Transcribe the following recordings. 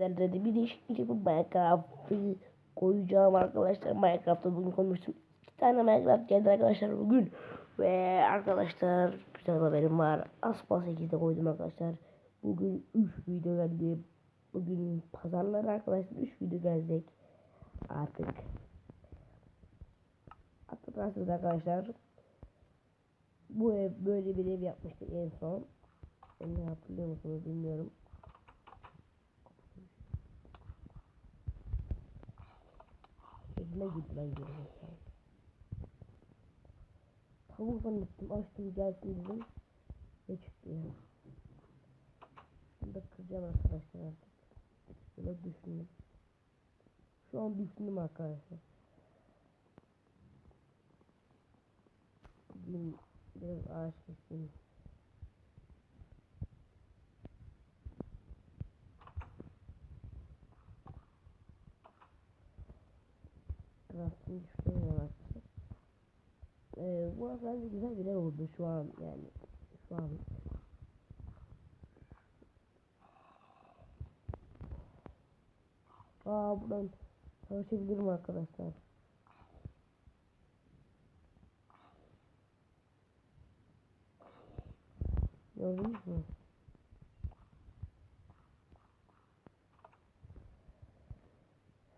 sizlerle bir değişiklik yapıp Minecraft'ı koyacağım arkadaşlar. Minecraft'ta bugün konuştum. İki tane Minecraft geldi arkadaşlar bugün. Ve arkadaşlar güzel haberim var. Aspa 8'de koydum arkadaşlar. Bugün 3 video geldi. Bugün pazarları arkadaşlar 3 video gelecek. Artık. Hatırlarsınız arkadaşlar. Bu ev böyle bir ev yapmıştık en son. Onu hatırlıyor musunuz bilmiyorum. Evime git ben gerizekalı. Tavuk zannettim açtım gelsin dedim. Ne çıktı yani. Bunu da kıracağım arkadaşlar artık. Böyle düşündüm. Şu an düşündüm arkadaşlar. Gideyim biraz ağaç keseyim. Crafting düşünüyorum artık. Ee, bu aslında güzel bir ev oldu şu an yani. Şu an. Aa buradan savaşabilirim arkadaşlar. Gördünüz mü?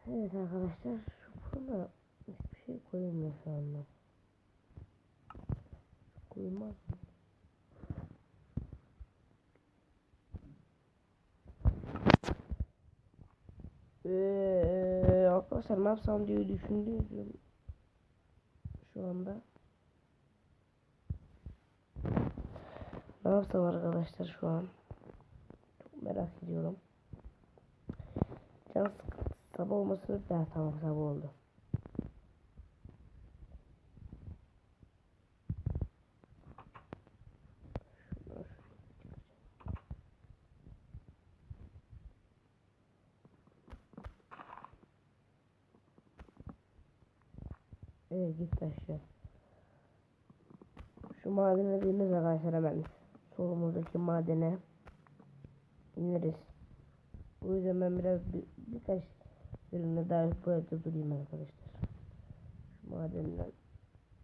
Evet arkadaşlar şu fırına hiçbir şey koyulmuyor şu anda. Koyulmaz mı? Ee, arkadaşlar ne yapsam diye düşündüm şu anda. Ne yapsam arkadaşlar şu an? Çok merak ediyorum. Can sıkıntı sabah olması da tamam sabah oldu. Evet git aşağı. Şu madene ineriz arkadaşlar hemen. Solumuzdaki madene ineriz. O yüzden ben biraz bir, birkaç ürünle daha bu durayım arkadaşlar. Şu madenden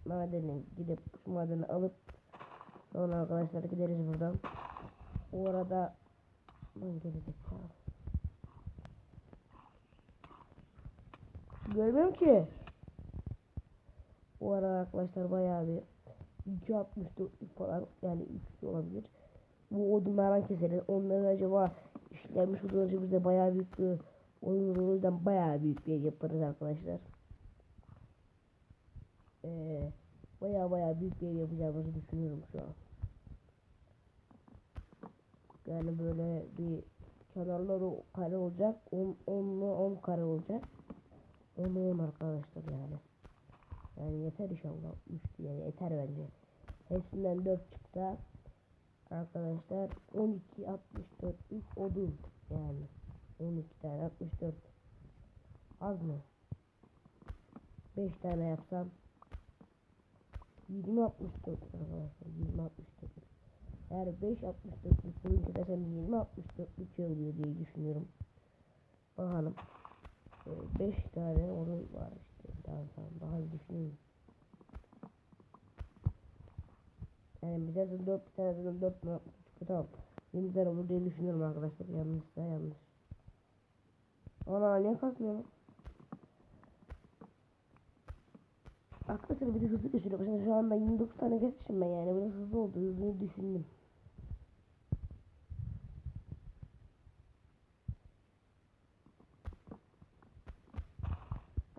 madene gidip şu madeni alıp sonra arkadaşlar gideriz buradan. O arada ben gelecek Görmüyorum ki. O arada arkadaşlar bayağı bir 2.64'lük falan yani 3 olabilir. Bu odunlardan keseriz. Onları acaba işlenmiş odunları bize bayağı büyük bir oyun o yüzden bayağı büyük bir yaparız arkadaşlar. Ee, bayağı bayağı büyük bir yapacağımızı düşünüyorum şu an. Yani böyle bir kenarları kare olacak. 10 10'lu 10 kare olacak. 10'lu 10 arkadaşlar yani. Yani yeter inşallah. 3 yani yeter bence. Hepsinden 4 çıktı. Arkadaşlar 12 64 3 odun yani 12 tane 64 az mı? 5 tane yapsam 20 64 arkadaşlar 20 64 eğer 5 64'lük boyun kesersem 20 64'lük şey oluyor diye düşünüyorum. Bakalım. 5 tane odun var işte. Daha bir düşüneyim. Yani bize de 4 tane 4 mü tamam. 20 tane olur diye düşünüyorum arkadaşlar. Yanlışsa yanlış. Ana niye kasmıyor lan? Arkadaşlar bir de hızlı geçiyor. Mesela şu anda 29 tane geçmişim ben yani. Biraz hızlı oldu. Hızlı düşündüm.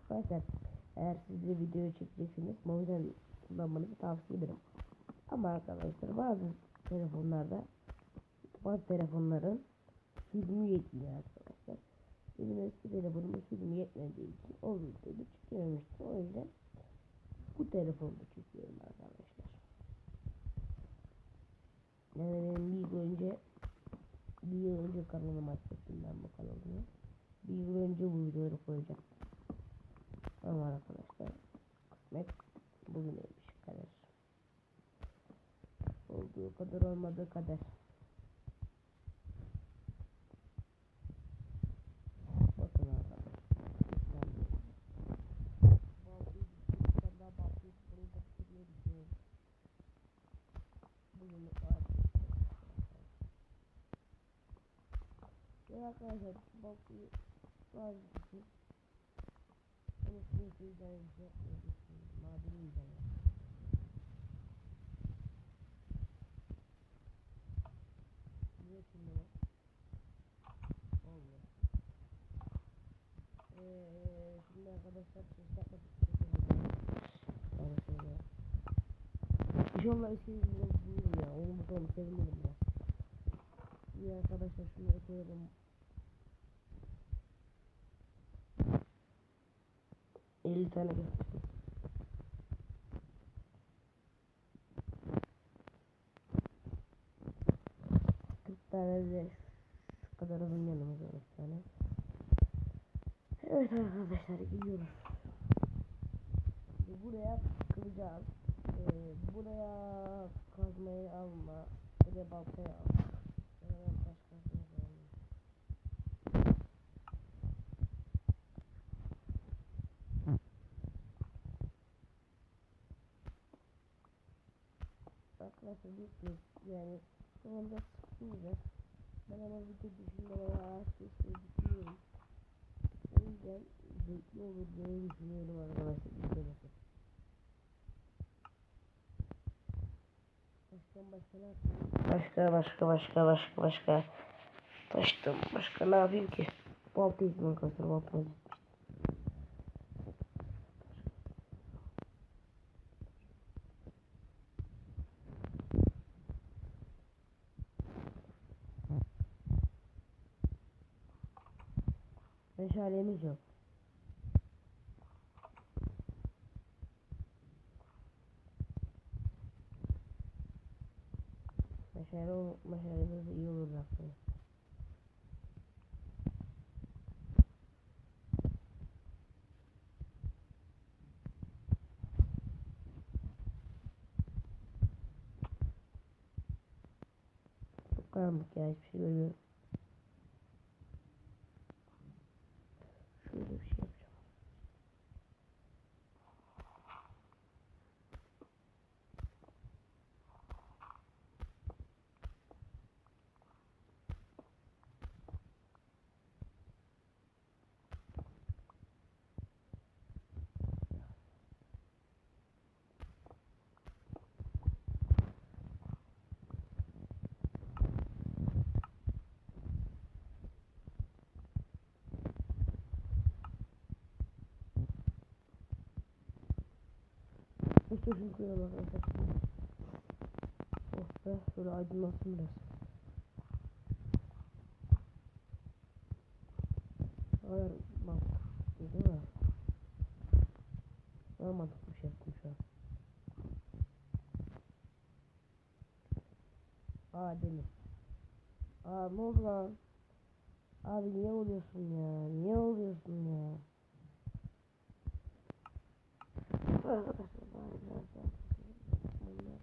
Arkadaşlar eğer siz de video çekeceksiniz Mobizen kullanmanızı tavsiye ederim. Ama arkadaşlar bazı telefonlarda bazı telefonların filmi yetmiyor arkadaşlar. Benim eski telefonumun filmi yetmediği için o videoda çekememiştim. O yüzden bu telefonda çekiyorum arkadaşlar. Yani benim bir yıl önce bir yıl önce kanalıma açmıştım ben bu kanalıma. Bir yıl önce bu videoyu koyacağım. Ama arkadaşlar kısmet bugün neymiş kader. Olduğu kadar olmadığı kadar. Bakın arkadaşlar. Bugün arkadaşlar bakıyor. Bazı İnşallah yüzünden bulurum ya. Onu bakalım sevinirim ya. İyi arkadaşlar şunları koyalım. Elli tane gösterdim. Kırk tane de şu kadar uzun yanımız var bir tane. Evet arkadaşlar gidiyoruz. Buraya kılacağız. Ee, buraya kazmayı alma. Buraya baltayı al. Sonra ben taş kazmayı alayım. Arkadaşlar bir yani şu anda sıkılmayacak. Ben ama video düşünmeye ağaç kesmeyi düşünüyorum. O yüzden zevkli olur diye düşünüyorum arkadaşlar izlemesi. Başkan başka ne yapayım? Başka başka başka başka başka. Başka başka ne yapayım ki? Balta izin arkadaşlar balta Meşalemiz yok. Meşale, meşalemiz iyi olur aslında. Çok karanlık ya hiçbir şey görmüyorum. Şöyle bir şey yapacağım. İşte şunu koyalım arkadaşlar. Oh be şöyle aydınlatsın biraz. Hayır mantıklı değil mi? Daha mantıklı bir şey yaptım şu an. Aa deli. Aa ne oldu lan? Abi niye oluyorsun ya? Niye oluyorsun ya? Arkadaşlar bari biraz daha Bunlar biraz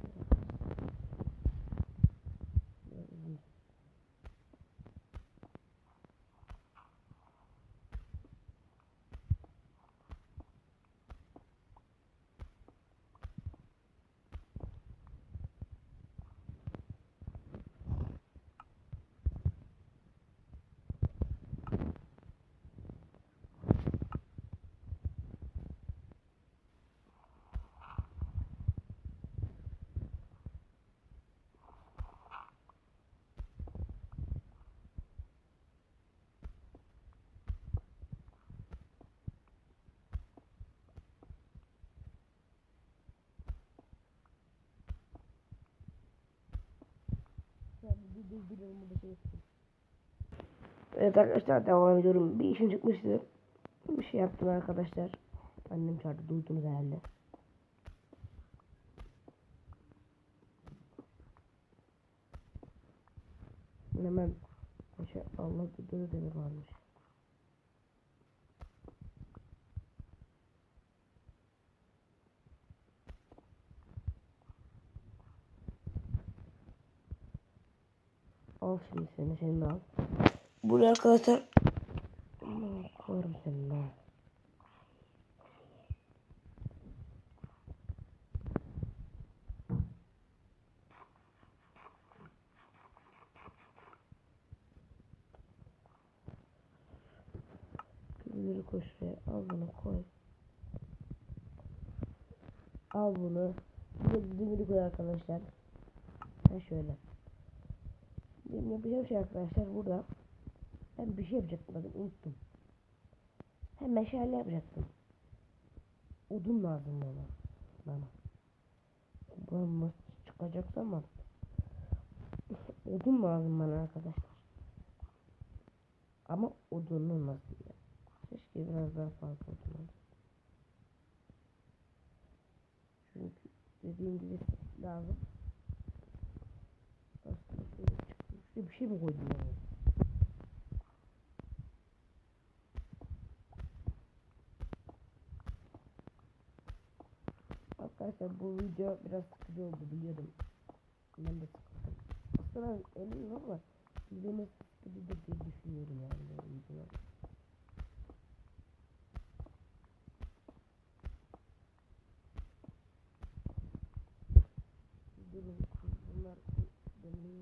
Biraz uzun. Durduruyorum burada şey yapayım. Evet arkadaşlar devam ediyorum. Bir işim çıkmıştı. Bir şey yaptım arkadaşlar. Annem çağırdı. Duydunuz herhalde. Hemen Allah durdurdu demek varmış. Al şimdi seni, seni de al. Buraya arkadaşlar koyarım seni de. Demiri koy şuraya. Al bunu koy. Al bunu. Bir de koy arkadaşlar. Ha şöyle. Benim yapacağım şey arkadaşlar burada. Ben bir şey yapacaktım bakın unuttum. Hem meşale yapacaktım. Odun lazım bana. Bana. Ben nasıl çıkacak zaman. Odun lazım bana arkadaşlar. Ama odunlu nasıl ya? Keşke biraz daha fazla odun olsa. Çünkü dediğim gibi lazım. Aslında şöyle çıkmış. Şuraya bir şey mi koydum yani? Arkadaşlar bu video biraz sıkıcı oldu biliyorum. Ben de sıkıldım. Aslında eminim ama izlemesi sıkıcıdır diye düşünüyorum yani videolar. Bunlar benim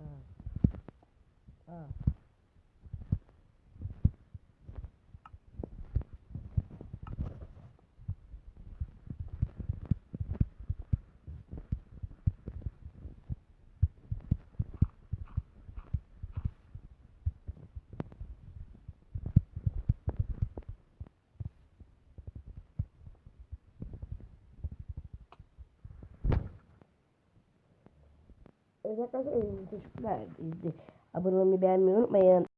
Ha. Ha. Evet arkadaşlar teşekkürler. Abone olmayı beğenmeyi unutmayın.